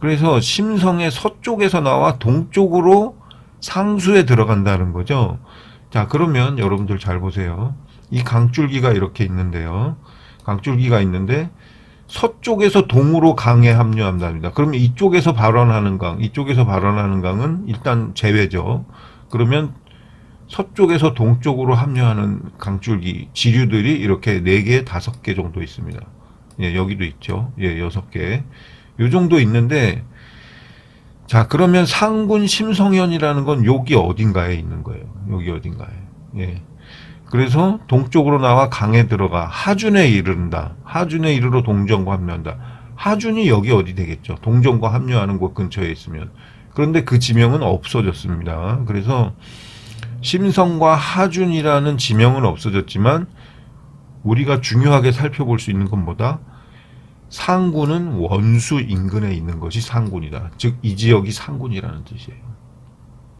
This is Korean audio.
그래서 심성의 서쪽에서 나와 동쪽으로 상수에 들어간다는 거죠. 자, 그러면 여러분들 잘 보세요. 이 강줄기가 이렇게 있는데요. 강줄기가 있는데 서쪽에서 동으로 강에 합류한답니다. 그러면 이쪽에서 발원하는 강, 이쪽에서 발원하는 강은 일단 제외죠. 그러면 서쪽에서 동쪽으로 합류하는 강줄기 지류들이 이렇게 네 개, 다섯 개 정도 있습니다. 예, 여기도 있죠. 예, 여섯 개. 요 정도 있는데 자, 그러면 상군 심성현이라는 건 여기 어딘가에 있는 거예요. 여기 어딘가에. 예. 그래서 동쪽으로 나와 강에 들어가 하준에 이른다. 하준에 이르러 동정과 합류한다. 하준이 여기 어디 되겠죠? 동정과 합류하는 곳 근처에 있으면. 그런데 그 지명은 없어졌습니다. 그래서 심성과 하준이라는 지명은 없어졌지만 우리가 중요하게 살펴볼 수 있는 건 뭐다? 상군은 원수 인근에 있는 것이 상군이다. 즉 이 지역이 상군이라는 뜻이에요.